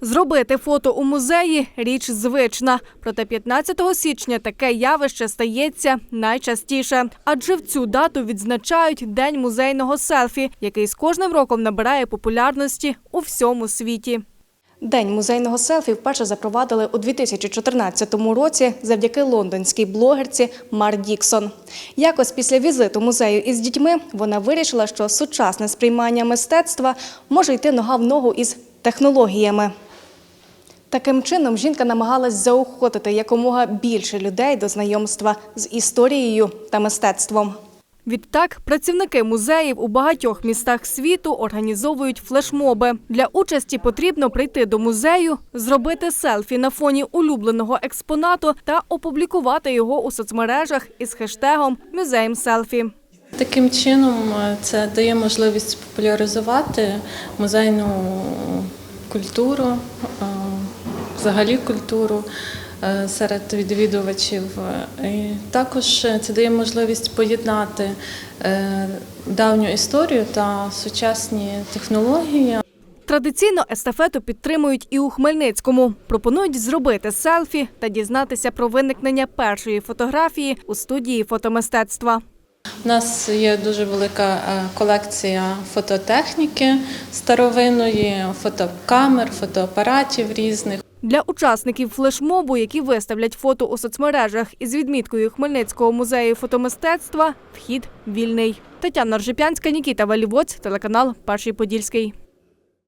Зробити фото у музеї річ звична. Проте 15 січня таке явище стається найчастіше, адже в цю дату відзначають День музейного селфі, який з кожним роком набирає популярності у всьому світі. День музейного селфі вперше запровадили у 2014 році завдяки лондонській блогерці Мар Діксон. Якось після візиту музею із дітьми вона вирішила, що сучасне сприймання мистецтва може йти нога в ногу із технологіями. Таким чином жінка намагалась заохотити якомога більше людей до знайомства з історією та мистецтвом. Відтак, працівники музеїв у багатьох містах світу організовують флешмоби. Для участі потрібно прийти до музею, зробити селфі на фоні улюбленого експонату та опублікувати його у соцмережах із хештегом Музеєм селфі. Таким чином е, це дає можливість популяризувати музейну культуру, е, взагалі культуру е, серед відвідувачів. І також це дає можливість поєднати давню історію та сучасні технології. Традиційно естафету підтримують і у Хмельницькому. Пропонують зробити селфі та дізнатися про виникнення першої фотографії у студії фотомистецтва. У нас є дуже велика е, колекція фототехніки старовинної, фотокамер, фотоапаратів різних. Для учасників флешмобу, які виставлять фото у соцмережах із відміткою Хмельницького музею фотомистецтва, вхід вільний. Тетяна Ржепянська, Нікіта Валівоць, телеканал Перший Подільський.